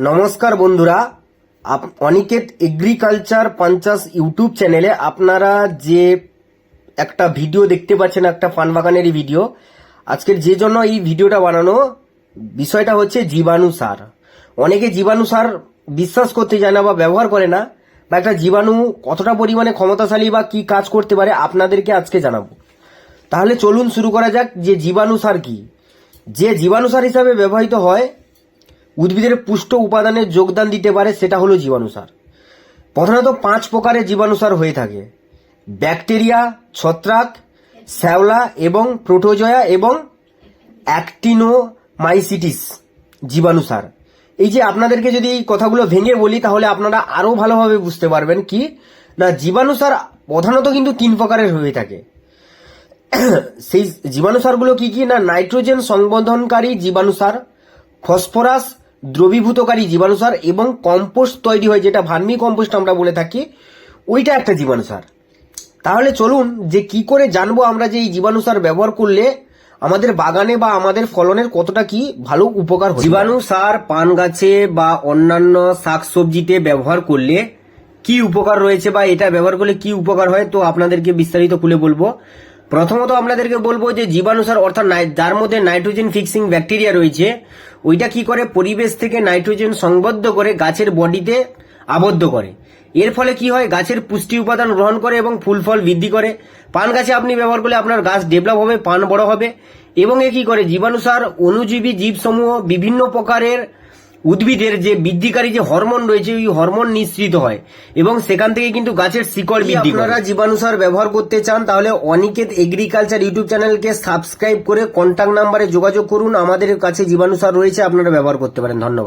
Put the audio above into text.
নমস্কার বন্ধুরা। আপ- অনিকেত এগ্রিকালচার পঞ্চাশ ইউটিউব চ্যানেলে আপনারা যে একটা ভিডিও দেখতে পাচ্ছেন, একটা পান বাগানেরই ভিডিও, আজকের যে জন্য এই ভিডিওটা বানানো, বিষয়টা হচ্ছে জীবাণু সার। অনেকে জীবাণু সার বিশ্বাস করতে যায় না বা ব্যবহার করে না, বা একটা জীবাণু কতটা পরিমাণে ক্ষমতাশালী বা কি কাজ করতে পারে আপনাদেরকে আজকে জানাব। তাহলে চলুন শুরু করা যাক যে জীবাণু সার কি। যে জীবাণু সার হিসাবে ব্যবহৃত হয় উদ্ভিদের পুষ্ট উপাদানে যোগদান দিতে পারে সেটা হলো জীবাণুসার প্রধানত পাঁচ প্রকারের জীবাণুসার হয়ে থাকে। ব্যাকটেরিয়া, ছত্রাক, শ্যাওলা এবং প্রোটোজয়া এবং অ্যাক্টিনোমাইসিটিস জীবাণুসার এই যে আপনাদেরকে যদি কথাগুলো ভেঙে বলি, তাহলে আপনারা আরও ভালোভাবে বুঝতে পারবেন কি, না জীবাণুসার প্রধানত কিন্তু তিন প্রকারের হয়ে থাকে। সেই জীবাণু সারগুলো কি কি, না নাইট্রোজেন সংবন্ধনকারী জীবাণুসার ফসফরাস দ্রবীভূতকারী জীবাণু সার এবং কম্পোস্ট তৈরি হয়, যেটা ভার্মি কম্পোস্ট আমরা বলে থাকি, ওইটা একটা জীবাণু সার তাহলে চলুন যে কি করে জানব আমরা যে এই জীবাণু সার ব্যবহার করলে আমাদের বাগানে বা আমাদের ফলনের কতটা কি ভালো উপকার হয় জীবাণু সার পান গাছে বা অন্যান্য শাকসবজিতে ব্যবহার করলে কি উপকার রয়েছে বা এটা ব্যবহার করলে কি উপকার হয়, তো আপনাদেরকে বিস্তারিত খুলে বলব। প্রথমত আপনাদেরকে বলব যে জীবাণু সার অর্থাৎ যার মধ্যে নাইট্রোজেন ফিক্সিং ব্যাকটেরিয়া রয়েছে, ওইটা কি করে পরিবেশ থেকে নাইট্রোজেন সংবদ্ধ করে গাছের বডিতে আবদ্ধ করে? এর ফলে কি হয়, গাছের পুষ্টি উপাদান গ্রহণ করে এবং ফুল ফল বৃদ্ধি করে। পান গাছে আপনি ব্যবহার করলে আপনার গাছ ডেভেলপ হবে, পান বড় হবে। এবং এ কি করে? জীবাণু সার অনুজীবী জীবসমূহ বিভিন্ন প্রকারের উদ্ভিদের যে বৃদ্ধিকারী যে হরমোন রয়েছে ওই হরমোন নিঃসৃত হয়। এবং সেখান থেকে কিন্তু গাছের শিকড় বৃদ্ধি আপনারা জীবাণুসার ব্যবহার করতে চান তাহলে অনিকেত এগ্রিকালচার ইউটিউব চ্যানেলকে সাবস্ক্রাইব করে কন্ট্যাক্ট নাম্বারে যোগাযোগ করুন। আমাদের কাছে জীবাণুসার রয়েছে আপনারা ব্যবহার করতে পারেন। ধন্যবাদ।